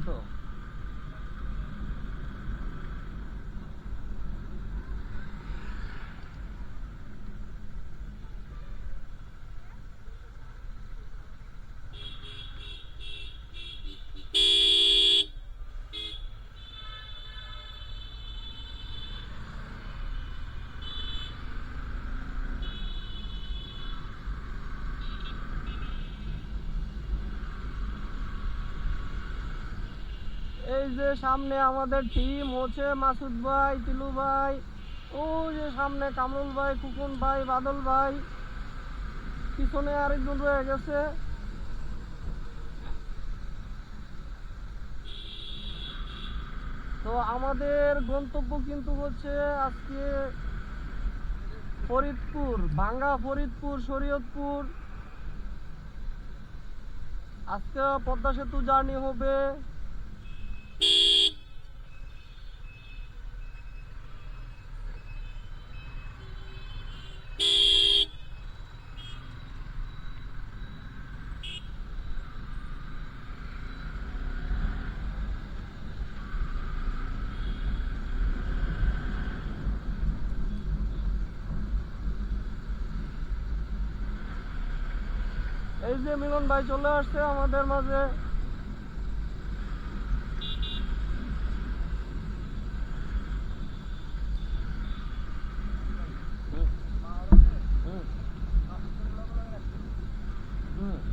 그래서 এই যে সামনে আমাদের টিম হচ্ছে মাসুদ ভাই, তিলু ভাই, ওই যে সামনে কামরুল ভাই কুকুন ভাই, বাদল ভাই, পিছনে আরেকজন রয়ে গেছে। তো আমাদের গন্তব্য কিন্তু হচ্ছে আজকে ফরিদপুর, ভাঙ্গা ফরিদপুর, শরীয়তপুর। আজকে পদ্মা সেতু জার্নি হবে। এই যে মিলন ভাই চলে আসছে আমাদের মাঝে।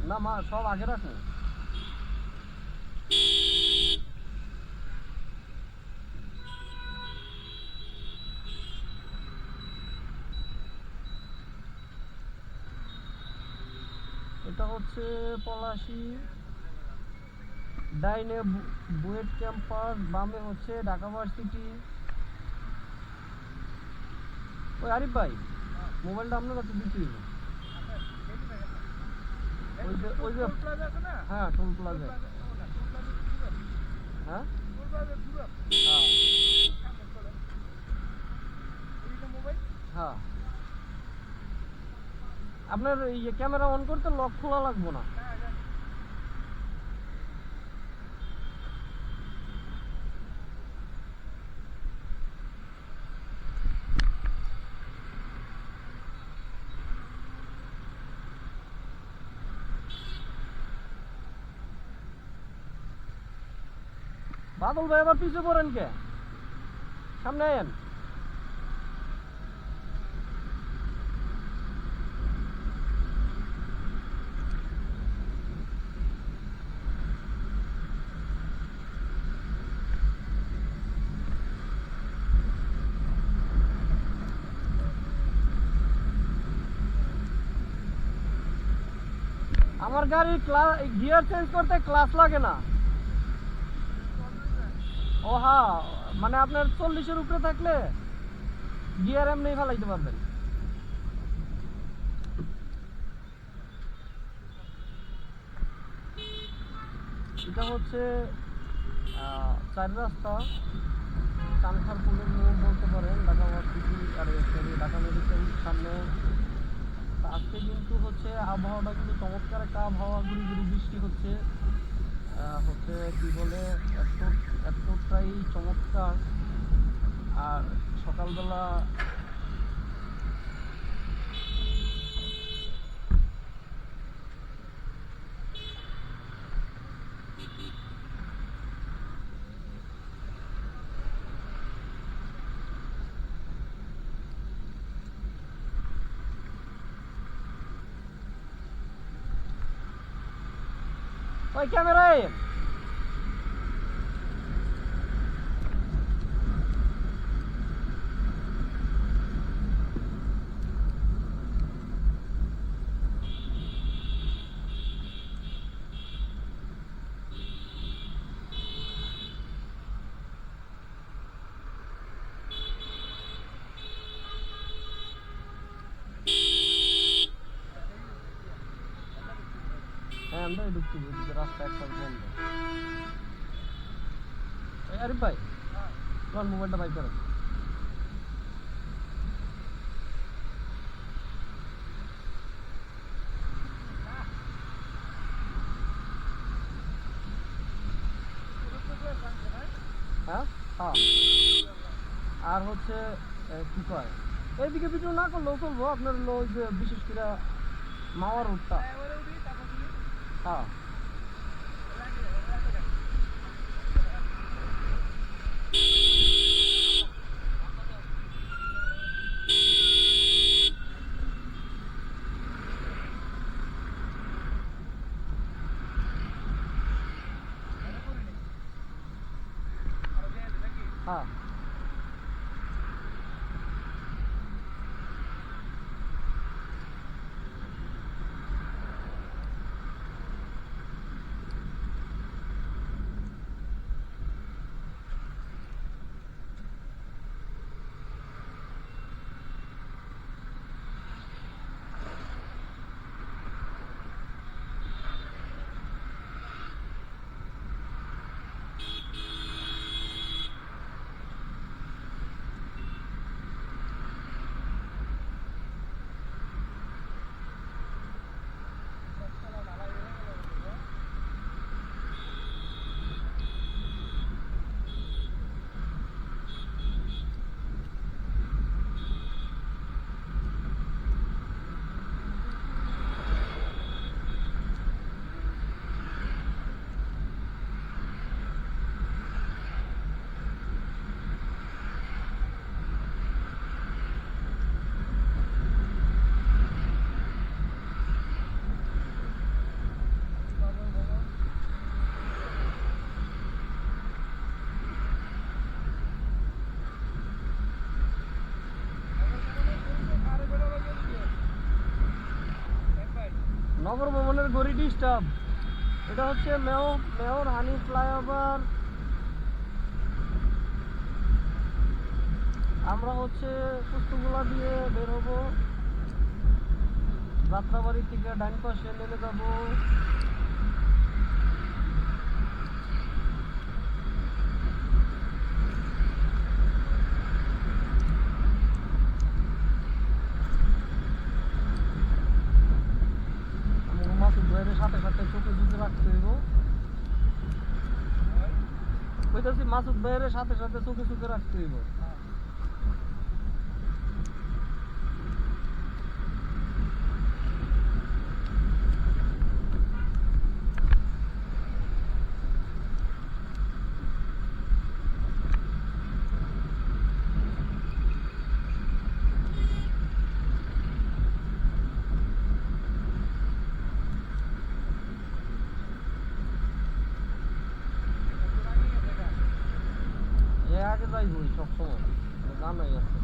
না মা সব আগে রাখুন হচ্ছে পলাশি। ডাইনে বুয়েট ক্যাম্পাস, বামে হচ্ছে ঢাকা ভার্সিটি। ওই আরিফ ভাই, মোবাইলটা আপনার কাছে হবে ওই যে ওই যে হ্যাঁ টোল প্লাজা হ্যাঁ হ্যাঁ। আপনার ইয়ে ক্যামেরা অন করতে লক খোলা লাগবে না। বাদল ভাই আবার পিছু পড়েন কে? সামনে আয়েন। আমার গাড়ি গিয়ার চেঞ্জ করতে ক্লাস লাগে না। ও হ্যাঁ মানে আপনার চল্লিশের উপরে থাকলে গিয়ার এমনি ফেলাইতে পারবেন। এটা হচ্ছে চার রাস্তা। চানখারপুলের মোড় বলতে পারেন, ঢাকা ভার্সিটি আর ঢাকা মেডিকেল, সামনে আজকে কিন্তু হচ্ছে আবহাওয়াটা কিন্তু চমৎকার একটা আবহাওয়া, গুড়ি গুড়ি বৃষ্টি হচ্ছে। হচ্ছে কি বলে, এত এতটাই চমৎকার। আর সকালবেলা ওই ক্যামেরায় হ্যাঁ ঢুকতে রাস্তা একটা বন্ধ। আরিফ ভাই, তোমার মোবাইলটা বাইক করো। হ্যাঁ? হ্যাঁ। আর হচ্ছে কি কয়? এইদিকে ভিডিও না করলেও চলবো, আপনার যে বিশেষ করে মাওয়া রোডটা হ্যাঁ নগর ভবনের গড়ি ডিস্টার্ব। এটা হচ্ছে মেয়, মেয়র হানি ফ্লাইওভার। আমরা হচ্ছে পুস্তকগুলা দিয়ে বের হব। যাত্রাবাড়ি থেকে ডান পাশে নেমে যাব আমাকে মাসুদ ভাইয়ের সাথে সাথে চোখে চোখে রাখতে হইব কইতাছি মাসুদ ভাইয়ের সাথে সাথে চোখে চোখে রাখতে হইব। Không, là.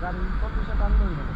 টানতে হইব গাড়ি চব্বিশে টানলে হইব না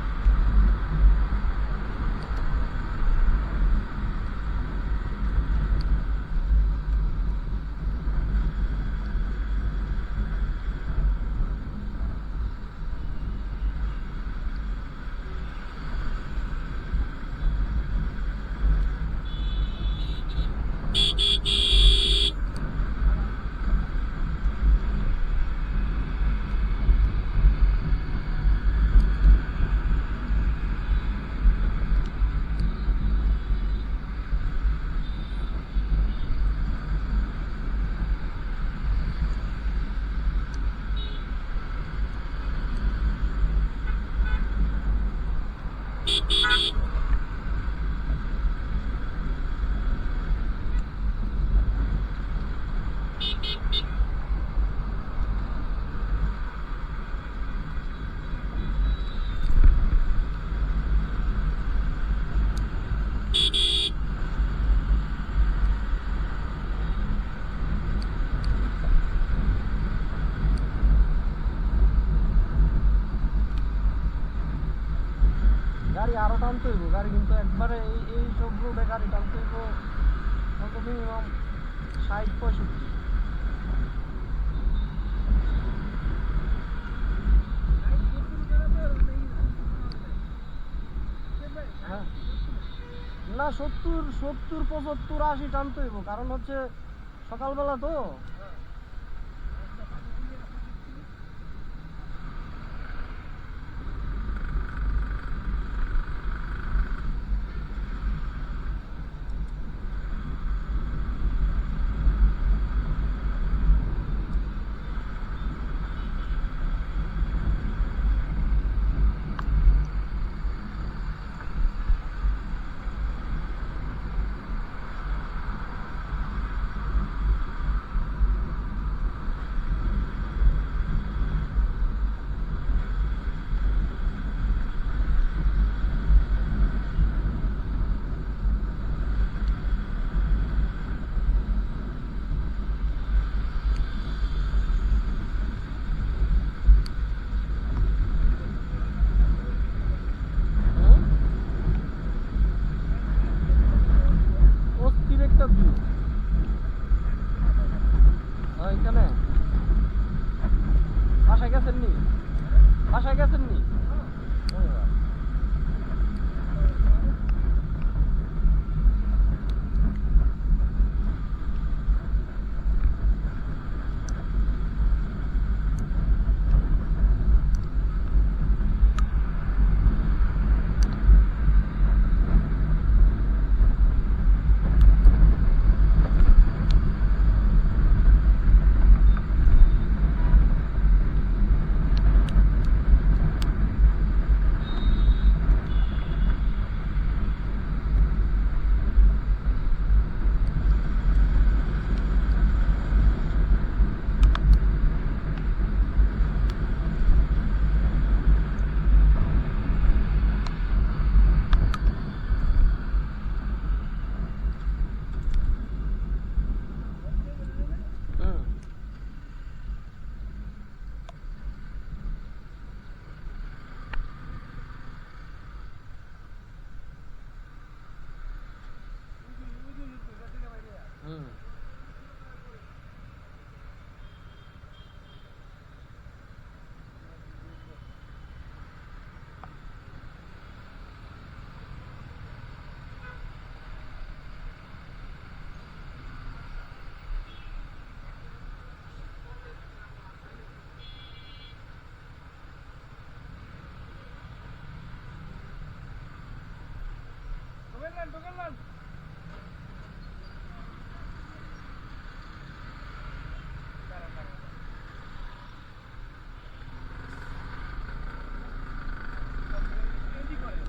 গাড়ি আরও টানতে হইব। গাড়ি কিন্তু একবারে এই এই সব রোডে গাড়ি টানতে হইব কত মিনিমাম ষাট, পঁয়ষট্টি। হ্যাঁ। না, সত্তর সত্তর, পঁচাত্তর, আশি টানতে হইব। কারণ হচ্ছে সকালবেলা তো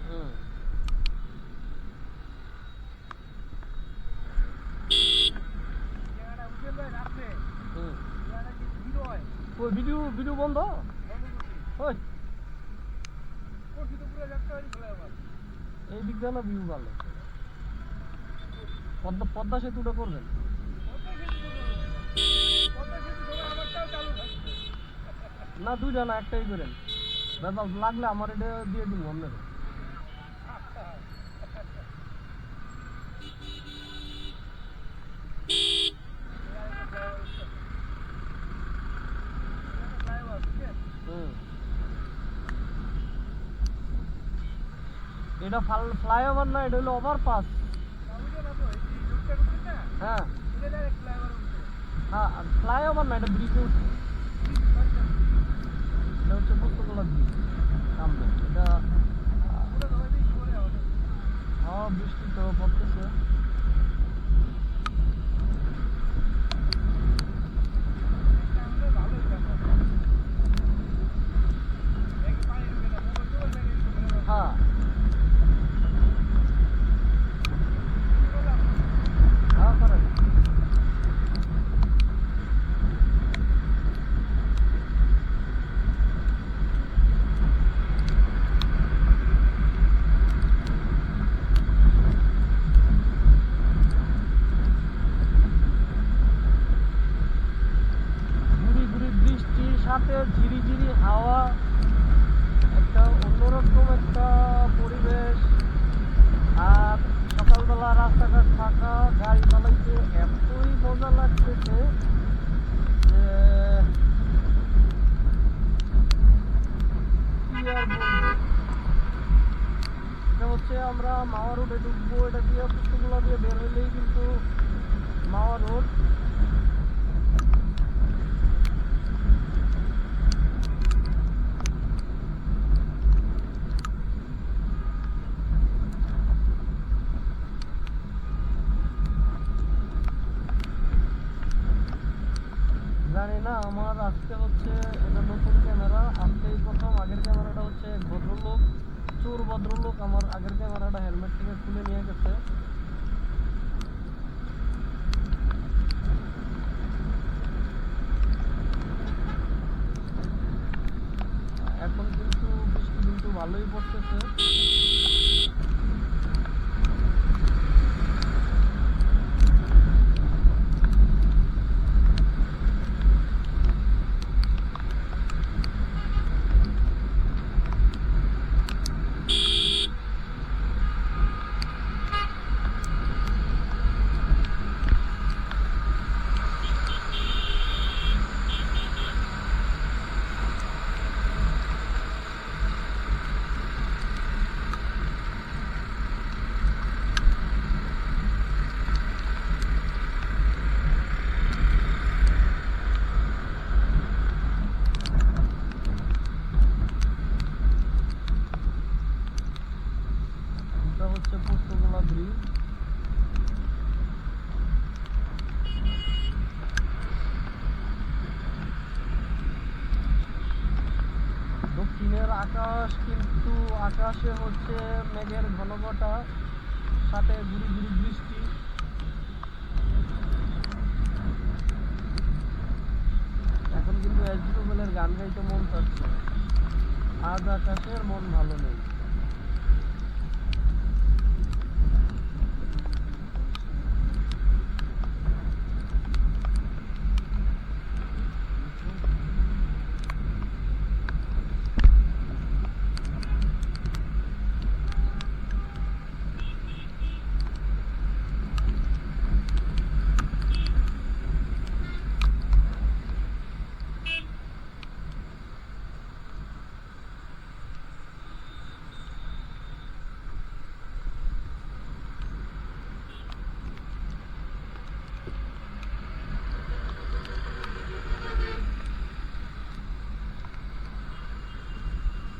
হুম হুম ওই ভিডিও ভিডিও বন্ধ ওই এই দিক দিয়ে না ভিউ ভালো পদ্মা পদ্মা সেতুটা করবেন? না, দুইটা একটাই করেন। ব্যাপার লাগলে আমার এটা দিয়ে দিব আপনাকে হুম। এটা ফ্লাইওভার না, এটা হলো ওভারপাস। হ্যাঁ। হ্যাঁ ফ্লাইওভার না, এটা ব্রিজ উঠছে এটা হচ্ছে পুস্তকলা ব্রিজ, সামনে। এটা হ্যাঁ বৃষ্টি তো পড়তেছে হ্যাঁ হ্যাঁ করেন গুড়ি গুড়ি বৃষ্টির সাথে ঝিরি ঝিরি হাওয়া একটা অন্যরকম একটা পরিবেশ আর সকালবেলা রাস্তাঘাট ফাঁকা গাড়ি চালাইতে এতই মজা লাগতেছে যে কি আর বলব এটা হচ্ছে রোডে ঢুকবো এটা দিয়ে বের হইলেই কিন্তু মাওয়া রোড জানি না আমার আজকে হচ্ছে এটা নতুন ক্যামেরা আজকে এই প্রথম আগের ক্যামেরাটা হচ্ছে এক ভদ্রলোক চোর ভদ্রলোক আমার আগের ক্যামেরাটা হেলমেট থেকে খুলে নিয়ে গেছে এখন কিন্তু বৃষ্টি কিন্তু ভালোই পড়তেছে এটা হচ্ছে পুস্তকলা ব্রিজ দক্ষিণের আকাশ কিন্তু আকাশে হচ্ছে মেঘের ঘনঘটা, সাথে গুড়ি গুড়ি বৃষ্টি। এখন কিন্তু এস গান গাইতে মন চাচ্ছে আজ আকাশের মন ভালো নেই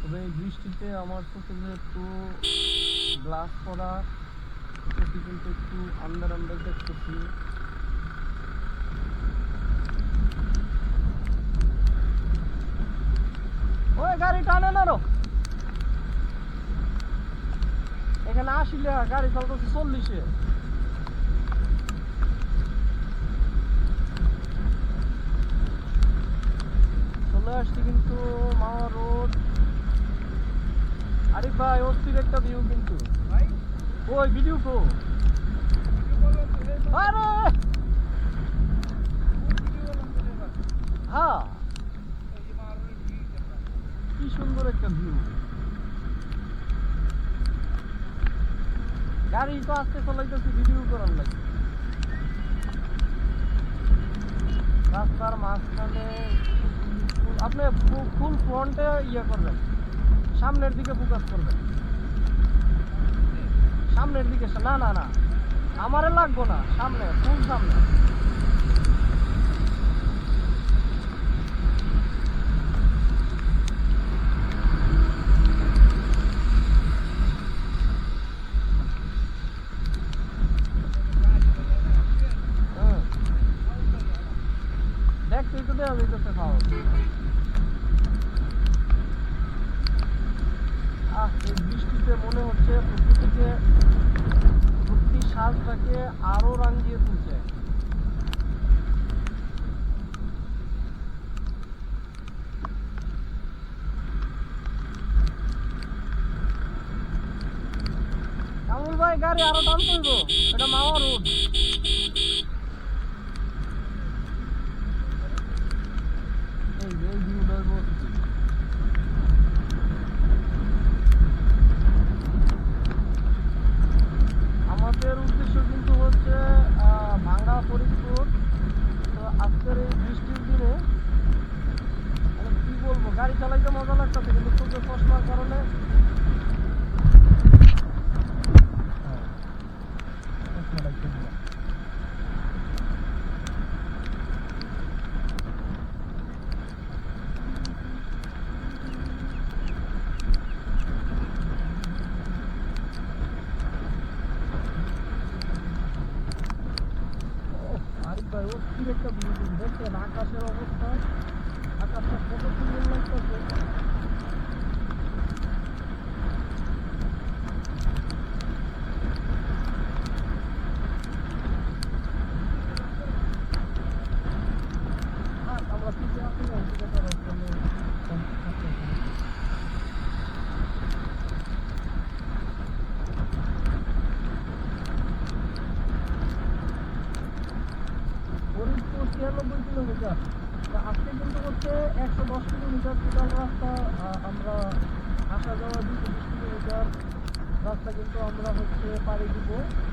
তবে এই বৃষ্টিতে আমার চোখে যেহেতু গ্লাস পরা কিন্তু একটু আন্দার আন্দার দেখতেছি। ওই গাড়ি টানে না এখানে আসিলে গাড়ি চলতেছে চল্লিশে। চলে আসছি কিন্তু মাওয়া রোড। আরিফ ভাই, অস্থির একটা ভিউ কিন্তু। ওই ভিডিও তো। আরে! হ্যাঁ। কি সুন্দর একটা ভিউ গাড়ি তো আস্তে চলাইতেছি ভিডিও করার লাগে। রাস্তার মাঝখানে আপনি ফু- ফুল ফ্রন্টে ইয়ে করবেন। সামনের দিকে ফোকাস করবেন সামনের দিকে না না না। আমারে লাগবো না, সামনে ফুল সামনে। হুম দেখ, তুই তো দেওয়া যাইতেছে খাওয়া আহ এই বৃষ্টিতে মনে হচ্ছে প্রকৃতিকে প্রকৃতি সাজটাকে আরও রাঙিয়ে তুলছে কামুল ভাই গাড়ি আরও দাম করব এটা মাওয়া রোড এই যে এই ভিউটা বলছি আমাদের উদ্দেশ্য কিন্তু হচ্ছে আহ, ভাঙ্গা ফরিদপুর তো আজকের এই বৃষ্টির দিনে মানে কি বলব গাড়ি চালাইতে মজা লাগতেছে কিন্তু চোখে চশমার কারণে হ্যাঁ, চশমা লাগতেছে না। আরিফ ভাই অস্থির একটা ভিউ কিন্তু দেখছেন আকাশের অবস্থা আকাশটা কত সুন্দর লাগতেছে